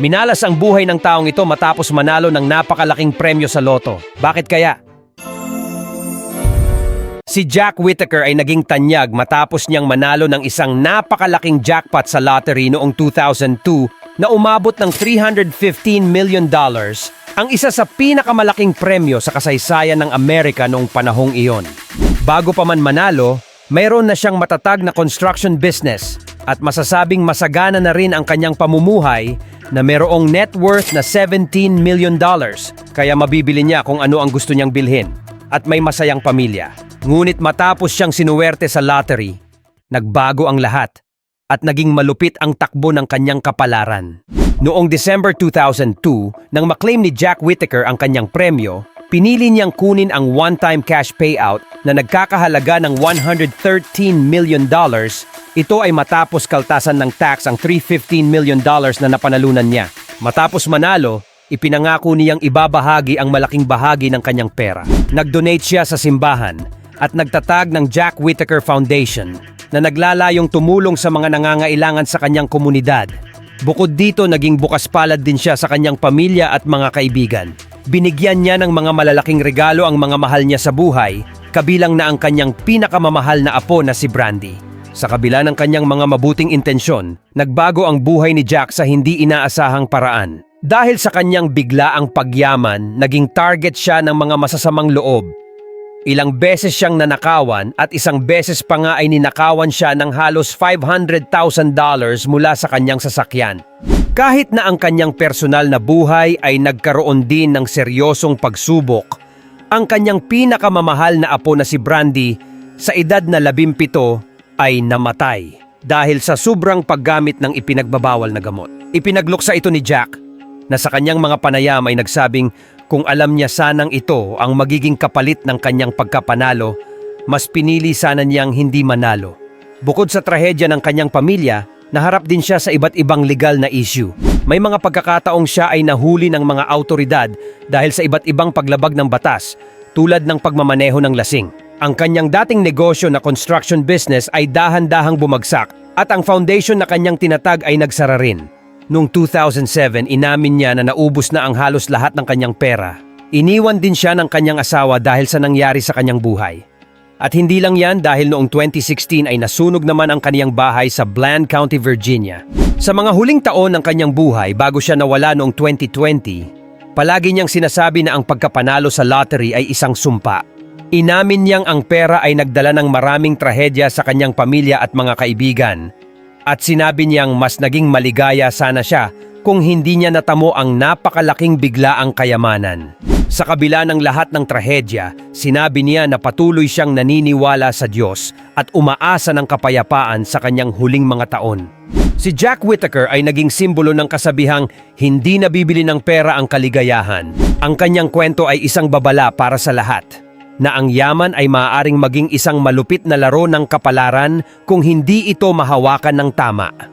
Minalas ang buhay ng taong ito matapos manalo ng napakalaking premyo sa loto. Bakit kaya? Si Jack Whittaker ay naging tanyag matapos niyang manalo ng isang napakalaking jackpot sa lottery noong 2002 na umabot ng 315 million dollars, ang isa sa pinakamalaking premyo sa kasaysayan ng Amerika noong panahong iyon. Bago pa man manalo, mayroon na siyang matatag na construction business at masasabing masagana na rin ang kanyang pamumuhay na mayroong net worth na 17 million dollars kaya mabibili niya kung ano ang gusto niyang bilhin at may masayang pamilya. Ngunit matapos siyang sinuwerte sa lottery, nagbago ang lahat at naging malupit ang takbo ng kanyang kapalaran. Noong December 2002, nang maklaim ni Jack Whittaker ang kanyang premyo, pinili niyang kunin ang one-time cash payout na nagkakahalaga ng 113 million dollars. Ito ay matapos kaltasan ng tax ang 315 million dollars na napanalunan niya. Matapos manalo, ipinangako niyang ibabahagi ang malaking bahagi ng kanyang pera. Nag-donate siya sa simbahan at nagtatag ng Jack Whittaker Foundation na naglalayong tumulong sa mga nangangailangan sa kanyang komunidad. Bukod dito, naging bukas palad din siya sa kanyang pamilya at mga kaibigan. Binigyan niya ng mga malalaking regalo ang mga mahal niya sa buhay, kabilang na ang kanyang pinakamamahal na apo na si Brandy. Sa kabila ng kanyang mga mabuting intensyon, nagbago ang buhay ni Jack sa hindi inaasahang paraan. Dahil sa kanyang biglaang pagyaman, naging target siya ng mga masasamang loob Ilang beses siyang nanakawan at isang beses pa nga ay ninakawan siya ng halos $500,000 mula sa kanyang sasakyan. Kahit na ang kanyang personal na buhay ay nagkaroon din ng seryosong pagsubok, ang kanyang pinakamamahal na apo na si Brandy sa edad na labimpito ay namatay dahil sa sobrang paggamit ng ipinagbabawal na gamot. Ipinagluksa ito ni Jack na sa kanyang mga panayam ay nagsabing kung alam niya sanang ito ang magiging kapalit ng kanyang pagkapanalo, mas pinili sana niyang hindi manalo. Bukod sa trahedya ng kanyang pamilya, naharap din siya sa iba't ibang legal na issue. May mga pagkakataong siya ay nahuli ng mga autoridad dahil sa iba't ibang paglabag ng batas, tulad ng pagmamaneho ng lasing. Ang kanyang dating negosyo na construction business ay dahan-dahang bumagsak at ang foundation na kanyang tinatag ay nagsara rin. Noong 2007, inamin niya na naubos na ang halos lahat ng kanyang pera. Iniwan din siya ng kanyang asawa dahil sa nangyari sa kanyang buhay. At hindi lang yan dahil noong 2016 ay nasunog naman ang kanyang bahay sa Bland County, Virginia. Sa mga huling taon ng kanyang buhay bago siya nawala noong 2020, palagi niyang sinasabi na ang pagkapanalo sa lottery ay isang sumpa. Inamin niyang ang pera ay nagdala ng maraming trahedya sa kanyang pamilya at mga kaibigan at sinabi niyang mas naging maligaya sana siya kung hindi niya natamo ang napakalaking biglaang kayamanan. Sa kabila ng lahat ng trahedya, sinabi niya na patuloy siyang naniniwala sa Diyos at umaasa ng kapayapaan sa kanyang huling mga taon. Si Jack Whittaker ay naging simbolo ng kasabihang hindi nabibili ng pera ang kaligayahan. Ang kanyang kwento ay isang babala para sa lahat na ang yaman ay maaaring maging isang malupit na laro ng kapalaran kung hindi ito mahawakan ng tama.